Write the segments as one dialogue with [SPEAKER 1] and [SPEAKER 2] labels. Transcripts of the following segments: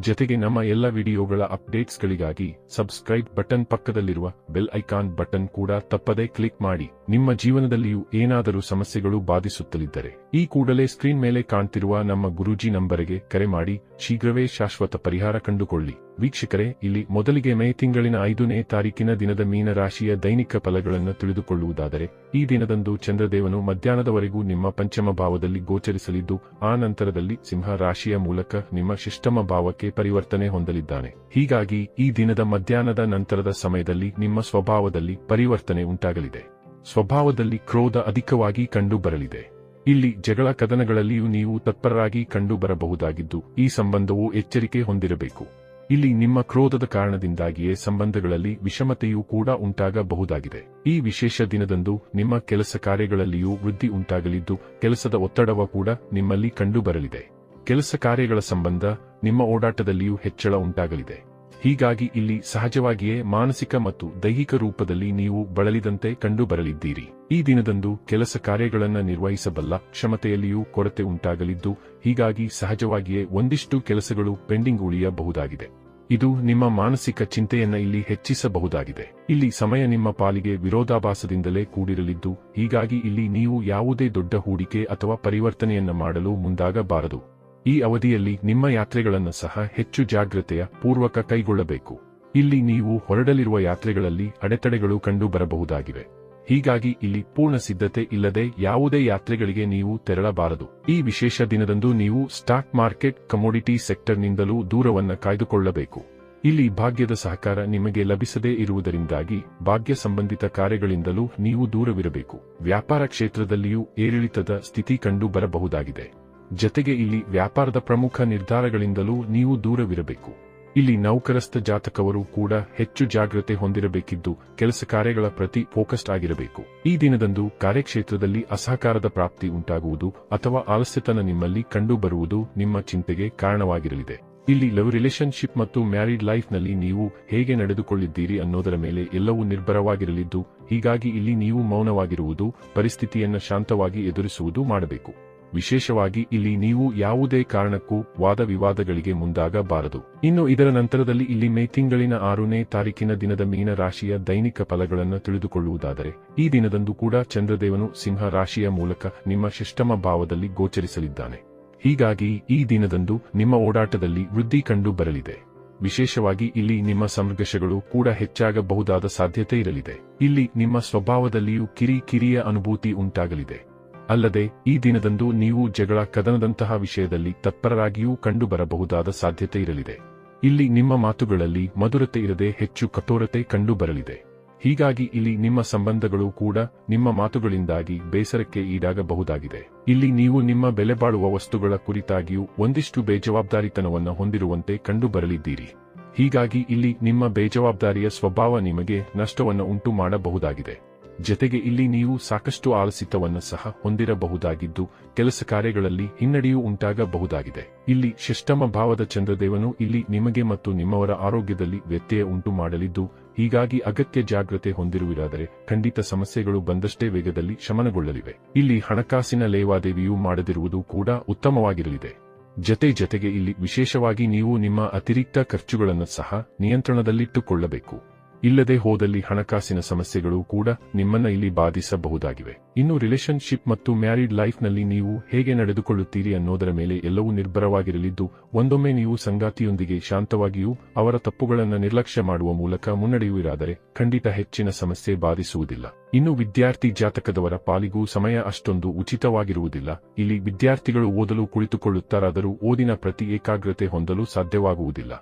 [SPEAKER 1] ಜೊತೆಗೆ ನಮ್ಮ ಎಲ್ಲ ವಿಡಿಯೋಗಳ ಅಪ್ಡೇಟ್ಸ್ಗಳಿಗಾಗಿ ಸಬ್ಸ್ಕ್ರೈಬ್ ಬಟನ್ ಪಕ್ಕದಲ್ಲಿರುವ ಬೆಲ್ ಐಕಾನ್ ಬಟನ್ ಕೂಡ ತಪ್ಪದೇ ಕ್ಲಿಕ್ ಮಾಡಿ. ನಿಮ್ಮ ಜೀವನದಲ್ಲಿಯೂ ಏನಾದರೂ ಸಮಸ್ಯೆಗಳು ಬಾಧಿಸುತ್ತಲಿದ್ದರೆ ಈ ಕೂಡಲೇ ಸ್ಕ್ರೀನ್ ಮೇಲೆ ಕಾಣ್ತಿರುವ ನಮ್ಮ ಗುರೂಜಿ ನಂಬರಿಗೆ ಕರೆ ಮಾಡಿ. ಶೀಘ್ರವೇ ಶಾಶ್ವತ ಪರಿಹಾರ ಕಂಡುಕೊಳ್ಳಿ. ವೀಕ್ಷಕರೇ, ಇಲ್ಲಿ ಮೊದಲಿಗೆ ಮೇ ತಿಂಗಳಿನ ಐದನೇ ತಾರೀಕಿನ ದಿನದ ಮೀನರಾಶಿಯ ದೈನಿಕ ಫಲಗಳನ್ನು ತಿಳಿದುಕೊಳ್ಳುವುದಾದರೆ, ಈ ದಿನದಂದು ಚಂದ್ರದೇವನು ಮಧ್ಯಾಹ್ನದವರೆಗೂ ನಿಮ್ಮ ಪಂಚಮ ಭಾವದಲ್ಲಿ ಗೋಚರಿಸಲಿದ್ದು, ಆ ನಂತರದಲ್ಲಿ ಸಿಂಹ ರಾಶಿಯ ಮೂಲಕ ನಿಮ್ಮ ಶಿಷ್ಟಮ ಭಾವಕ್ಕೆ ಪರಿವರ್ತನೆ ಹೊಂದಲಿದ್ದಾನೆ. ಹೀಗಾಗಿ, ಈ ದಿನದ ಮಧ್ಯಾಹ್ನದ ನಂತರದ ಸಮಯದಲ್ಲಿ ನಿಮ್ಮ ಸ್ವಭಾವದಲ್ಲಿ ಪರಿವರ್ತನೆ ಉಂಟಾಗಲಿದೆ. ಸ್ವಭಾವದಲ್ಲಿ ಕ್ರೋಧ ಅಧಿಕವಾಗಿ ಕಂಡುಬರಲಿದೆ. ಇಲ್ಲಿ ಜಗಳ ಕದನಗಳಲ್ಲಿಯೂ ನೀವು ತತ್ಪರರಾಗಿ ಕಂಡುಬರಬಹುದಾಗಿದ್ದು, ಈ ಸಂಬಂಧವು ಎಚ್ಚರಿಕೆ ಹೊಂದಿರಬೇಕು. ಇಲ್ಲಿ ನಿಮ್ಮ ಕ್ರೋಧದ ಕಾರಣದಿಂದಾಗಿಯೇ ಸಂಬಂಧಗಳಲ್ಲಿ ವಿಷಮತೆಯೂ ಕೂಡ ಉಂಟಾಗಬಹುದಾಗಿದೆ. ಈ ವಿಶೇಷ ದಿನದಂದು ನಿಮ್ಮ ಕೆಲಸ ಕಾರ್ಯಗಳಲ್ಲಿಯೂ ವೃದ್ಧಿ ಉಂಟಾಗಲಿದ್ದು, ಕೆಲಸದ ಒತ್ತಡವ ಕೂಡ ನಿಮ್ಮಲ್ಲಿ ಕಂಡುಬರಲಿದೆ. ಕೆಲಸ ಕಾರ್ಯಗಳ ಸಂಬಂಧ ನಿಮ್ಮ ಓಡಾಟದಲ್ಲಿಯೂ ಹೆಚ್ಚಳ ಉಂಟಾಗಲಿದೆ. ಹೀಗಾಗಿ ಇಲ್ಲಿ ಸಹಜವಾಗಿಯೇ ಮಾನಸಿಕ ಮತ್ತು ದೈಹಿಕ ರೂಪದಲ್ಲಿ ನೀವು ಬಳಲಿದಂತೆ ಕಂಡುಬರಲಿದ್ದೀರಿ. ಈ ದಿನದಂದು ಕೆಲಸ ಕಾರ್ಯಗಳನ್ನು ನಿರ್ವಹಿಸಬಲ್ಲ ಕ್ಷಮತೆಯಲ್ಲಿಯೂ ಕೊರತೆ ಉಂಟಾಗಲಿದ್ದು, ಹೀಗಾಗಿ ಸಹಜವಾಗಿಯೇ ಒಂದಿಷ್ಟು ಕೆಲಸಗಳು ಪೆಂಡಿಂಗ್ ಉಳಿಯಬಹುದಾಗಿದೆ. ಇದು ನಿಮ್ಮ ಮಾನಸಿಕ ಚಿಂತೆಯನ್ನ ಇಲ್ಲಿ ಹೆಚ್ಚಿಸಬಹುದಾಗಿದೆ. ಇಲ್ಲಿ ಸಮಯ ನಿಮ್ಮ ಪಾಲಿಗೆ ವಿರೋಧಾಭಾಸದಿಂದಲೇ ಕೂಡಿರಲಿದ್ದು, ಹೀಗಾಗಿ ಇಲ್ಲಿ ನೀವು ಯಾವುದೇ ದೊಡ್ಡ ಹೂಡಿಕೆ ಅಥವಾ ಪರಿವರ್ತನೆಯನ್ನ ಮಾಡಲು ಮುಂದಾಗಬಾರದು. ಈ ಅವಧಿಯಲ್ಲಿ ನಿಮ್ಮ ಯಾತ್ರೆಗಳನ್ನು ಸಹ ಹೆಚ್ಚು ಜಾಗ್ರತೆಯ ಪೂರ್ವಕ ಕೈಗೊಳ್ಳಬೇಕು. ಇಲ್ಲಿ ನೀವು ಹೊರಡಲಿರುವ ಯಾತ್ರೆಗಳಲ್ಲಿ ಅಡೆತಡೆಗಳು ಕಂಡು ಬರಬಹುದಾಗಿವೆ ಹೀಗಾಗಿ ಇಲ್ಲಿ ಪೂರ್ಣ ಸಿದ್ಧತೆ ಇಲ್ಲದೆ ಯಾವುದೇ ಯಾತ್ರೆಗಳಿಗೆ ನೀವು ತೆರಳಬಾರದು. ಈ ವಿಶೇಷ ದಿನದಂದು ನೀವು ಸ್ಟಾಕ್ ಮಾರ್ಕೆಟ್ ಕಮೋಡಿಟಿ ಸೆಕ್ಟರ್ನಿಂದಲೂ ದೂರವನ್ನು ಕಾಯ್ದುಕೊಳ್ಳಬೇಕು. ಇಲ್ಲಿ ಭಾಗ್ಯದ ಸಹಕಾರ ನಿಮಗೆ ಲಭಿಸದೇ ಇರುವುದರಿಂದಾಗಿ ಭಾಗ್ಯ ಸಂಬಂಧಿತ ಕಾರ್ಯಗಳಿಂದಲೂ ನೀವು ದೂರವಿರಬೇಕು. ವ್ಯಾಪಾರ ಕ್ಷೇತ್ರದಲ್ಲಿಯೂ ಏರಿಳಿತದ ಸ್ಥಿತಿ ಕಂಡು ಬರಬಹುದಾಗಿದೆ ಜತೆಗೆ ಇಲ್ಲಿ ವ್ಯಾಪಾರದ ಪ್ರಮುಖ ನಿರ್ಧಾರಗಳಿಂದಲೂ ನೀವು ದೂರವಿರಬೇಕು. ಇಲ್ಲಿ ನೌಕರಸ್ಥ ಜಾತಕವರು ಕೂಡ ಹೆಚ್ಚು ಜಾಗ್ರತೆ ಹೊಂದಿರಬೇಕಿದ್ದು ಕೆಲಸ ಕಾರ್ಯಗಳ ಪ್ರತಿ ಫೋಕಸ್ಡ್ ಆಗಿರಬೇಕು. ಈ ದಿನದಂದು ಕಾರ್ಯಕ್ಷೇತ್ರದಲ್ಲಿ ಅಸಹಕಾರದ ಪ್ರಾಪ್ತಿ ಉಂಟಾಗುವುದು ಅಥವಾ ಆಲಸ್ಯತನ ನಿಮ್ಮಲ್ಲಿ ಕಂಡುಬರುವುದು ನಿಮ್ಮ ಚಿಂತೆಗೆ ಕಾರಣವಾಗಿರಲಿದೆ. ಇಲ್ಲಿ ಲವ್ ರಿಲೇಶನ್ಶಿಪ್ ಮತ್ತು ಮ್ಯಾರಿಡ್ ಲೈಫ್ನಲ್ಲಿ ನೀವು ಹೇಗೆ ನಡೆದುಕೊಳ್ಳಿದ್ದೀರಿ ಅನ್ನೋದರ ಮೇಲೆ ಎಲ್ಲವೂ ನಿರ್ಭರವಾಗಿರಲಿದ್ದು, ಹೀಗಾಗಿ ಇಲ್ಲಿ ನೀವು ಮೌನವಾಗಿರುವುದು, ಪರಿಸ್ಥಿತಿಯನ್ನು ಶಾಂತವಾಗಿ ಎದುರಿಸುವುದು ಮಾಡಬೇಕು. ವಿಶೇಷವಾಗಿ ಇಲ್ಲಿ ನೀವು ಯಾವುದೇ ಕಾರಣಕ್ಕೂ ವಾದ ವಿವಾದಗಳಿಗೆ ಮುಂದಾಗಬಾರದು. ಇನ್ನು ಇದರ ನಂತರದಲ್ಲಿ ಇಲ್ಲಿ ಮೇ ತಿಂಗಳಿನ ಆರನೇ ತಾರೀಕಿನ ದಿನದ ಮೀನ ರಾಶಿಯ ದೈನಿಕ ಫಲಗಳನ್ನು ತಿಳಿದುಕೊಳ್ಳುವುದಾದರೆ, ಈ ದಿನದಂದು ಕೂಡ ಚಂದ್ರದೇವನು ಸಿಂಹ ರಾಶಿಯ ಮೂಲಕ ನಿಮ್ಮ ಶಿಷ್ಟಮ ಭಾವದಲ್ಲಿ ಗೋಚರಿಸಲಿದ್ದಾನೆ. ಹೀಗಾಗಿ ಈ ದಿನದಂದು ನಿಮ್ಮ ಓಡಾಟದಲ್ಲಿ ವೃದ್ಧಿ ಕಂಡು ಬರಲಿದೆ ವಿಶೇಷವಾಗಿ ಇಲ್ಲಿ ನಿಮ್ಮ ಸಂಘರ್ಷಗಳು ಕೂಡ ಹೆಚ್ಚಾಗಬಹುದಾದ ಸಾಧ್ಯತೆ ಇರಲಿದೆ. ಇಲ್ಲಿ ನಿಮ್ಮ ಸ್ವಭಾವದಲ್ಲಿಯೂ ಕಿರಿ ಕಿರಿಯ ಅನುಭೂತಿ ಉಂಟಾಗಲಿದೆ. ಅಲ್ಲದೆ, ಈ ದಿನದಂದು ನೀವು ಜಗಳ ಕದನದಂತಹ ವಿಷಯದಲ್ಲಿ ತತ್ಪರರಾಗಿಯೂ ಕಂಡುಬರಬಹುದಾದ ಸಾಧ್ಯತೆ ಇರಲಿದೆ. ಇಲ್ಲಿ ನಿಮ್ಮ ಮಾತುಗಳಲ್ಲಿ ಮಧುರತೆ ಇರದೆ ಹೆಚ್ಚು ಕಠೋರತೆ ಕಂಡುಬರಲಿದೆ. ಹೀಗಾಗಿ ಇಲ್ಲಿ ನಿಮ್ಮ ಸಂಬಂಧಗಳು ಕೂಡ ನಿಮ್ಮ ಮಾತುಗಳಿಂದಾಗಿ ಬೇಸರಕ್ಕೆ ಈಡಾಗಬಹುದಾಗಿದೆ. ಇಲ್ಲಿ ನೀವು ನಿಮ್ಮ ಬೆಲೆಬಾಳುವ ವಸ್ತುಗಳ ಕುರಿತಾಗಿಯೂ ಒಂದಿಷ್ಟು ಬೇಜವಾಬ್ದಾರಿತನವನ್ನು ಹೊಂದಿರುವಂತೆ ಕಂಡುಬರಲಿದ್ದೀರಿ. ಹೀಗಾಗಿ ಇಲ್ಲಿ ನಿಮ್ಮ ಬೇಜವಾಬ್ದಾರಿಯ ಸ್ವಭಾವ ನಿಮಗೆ ನಷ್ಟವನ್ನು ಉಂಟು ಮಾಡಬಹುದಾಗಿದೆ ಜತೆಗೆ ಇಲ್ಲಿ ನೀವು ಸಾಕಷ್ಟು ಆಲಸಿತವನ್ನು ಸಹ ಹೊಂದಿರಬಹುದಾಗಿದ್ದು, ಕೆಲಸ ಕಾರ್ಯಗಳಲ್ಲಿ ಹಿನ್ನಡೆಯೂ ಉಂಟಾಗಬಹುದಾಗಿದೆ. ಇಲ್ಲಿ ಶಿಷ್ಟಮ ಭಾವದ ಚಂದ್ರದೇವನು ಇಲ್ಲಿ ನಿಮಗೆ ಮತ್ತು ನಿಮ್ಮವರ ಆರೋಗ್ಯದಲ್ಲಿ ವ್ಯತ್ಯಯ ಉಂಟು ಮಾಡಲಿದ್ದು ಹೀಗಾಗಿ ಅಗತ್ಯ ಜಾಗ್ರತೆ ಹೊಂದಿರುವಿರಾದರೆ ಖಂಡಿತ ಸಮಸ್ಯೆಗಳು ಬಂದಷ್ಟೇ ವೇಗದಲ್ಲಿ ಶಮನಗೊಳ್ಳಲಿವೆ. ಇಲ್ಲಿ ಹಣಕಾಸಿನ ಲೇವಾದೇವಿಯೂ ಮಾಡದಿರುವುದು ಕೂಡ ಉತ್ತಮವಾಗಿರಲಿದೆ. ಜತೆ ಜತೆಗೆ ಇಲ್ಲಿ ವಿಶೇಷವಾಗಿ ನೀವು ನಿಮ್ಮ ಅತಿರಿಕ್ತ ಖರ್ಚುಗಳನ್ನು ಸಹ ನಿಯಂತ್ರಣದಲ್ಲಿಟ್ಟುಕೊಳ್ಳಬೇಕು. ಇಲ್ಲದೆ ಹೋದಲ್ಲಿ ಹಣಕಾಸಿನ ಸಮಸ್ಯೆಗಳು ಕೂಡ ನಿಮ್ಮನ್ನ ಇಲ್ಲಿ ಬಾಧಿಸಬಹುದಾಗಿವೆ. ಇನ್ನು ರಿಲೇಶನ್ಶಿಪ್ ಮತ್ತು ಮ್ಯಾರಿಡ್ ಲೈಫ್ನಲ್ಲಿ ನೀವು ಹೇಗೆ ನಡೆದುಕೊಳ್ಳುತ್ತೀರಿ ಅನ್ನೋದರ ಮೇಲೆ ಎಲ್ಲವೂ ನಿರ್ಭರವಾಗಿರಲಿದ್ದು, ಒಂದೊಮ್ಮೆ ನೀವು ಸಂಗಾತಿಯೊಂದಿಗೆ ಶಾಂತವಾಗಿಯೂ ಅವರ ತಪ್ಪುಗಳನ್ನು ನಿರ್ಲಕ್ಷ್ಯ ಮಾಡುವ ಮೂಲಕ ಮುನ್ನಡೆಯುವಿರಾದರೆ ಖಂಡಿತ ಹೆಚ್ಚಿನ ಸಮಸ್ಯೆ ಬಾಧಿಸುವುದಿಲ್ಲ. ಇನ್ನು ವಿದ್ಯಾರ್ಥಿ ಜಾತಕದವರ ಪಾಲಿಗೂ ಸಮಯ ಅಷ್ಟೊಂದು ಉಚಿತವಾಗಿರುವುದಿಲ್ಲ. ಇಲ್ಲಿ ವಿದ್ಯಾರ್ಥಿಗಳು ಓದಲು ಕುಳಿತುಕೊಳ್ಳುತ್ತಾರಾದರೂ ಓದಿನ ಪ್ರತಿ ಏಕಾಗ್ರತೆ ಹೊಂದಲು ಸಾಧ್ಯವಾಗುವುದಿಲ್ಲ.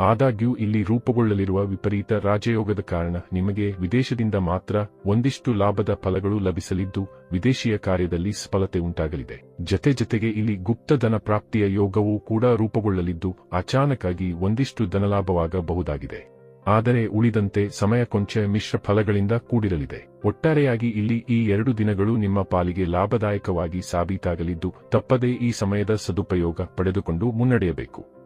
[SPEAKER 1] ಆದಾಗ್ಯೂ ಇಲ್ಲಿ ರೂಪುಗೊಳ್ಳಲಿರುವ ವಿಪರೀತ ರಾಜಯೋಗದ ಕಾರಣ ನಿಮಗೆ ವಿದೇಶದಿಂದ ಮಾತ್ರ ಒಂದಿಷ್ಟು ಲಾಭದ ಫಲಗಳು ಲಭಿಸಲಿದ್ದು ವಿದೇಶಿಯ ಕಾರ್ಯದಲ್ಲಿ ಸಫಲತೆ ಉಂಟಾಗಲಿದೆ. ಜತೆ ಜತೆಗೆ ಇಲ್ಲಿ ಗುಪ್ತ ಧನ ಪ್ರಾಪ್ತಿಯ ಯೋಗವೂ ಕೂಡ ರೂಪುಗೊಳ್ಳಲಿದ್ದು ಅಚಾನಕಾಗಿ ಒಂದಿಷ್ಟು ಧನಲಾಭವಾಗಬಹುದಾಗಿದೆ. ಆದರೆ ಉಳಿದಂತೆ ಸಮಯ ಕೊಂಚ ಮಿಶ್ರ ಫಲಗಳಿಂದ ಕೂಡಿರಲಿದೆ. ಒಟ್ಟಾರೆಯಾಗಿ ಇಲ್ಲಿ ಈ ಎರಡು ದಿನಗಳು ನಿಮ್ಮ ಪಾಲಿಗೆ ಲಾಭದಾಯಕವಾಗಿ ಸಾಬೀತಾಗಲಿದ್ದು ತಪ್ಪದೇ ಈ ಸಮಯದ ಸದುಪಯೋಗ ಪಡೆದುಕೊಂಡು ಮುನ್ನಡೆಯಬೇಕು.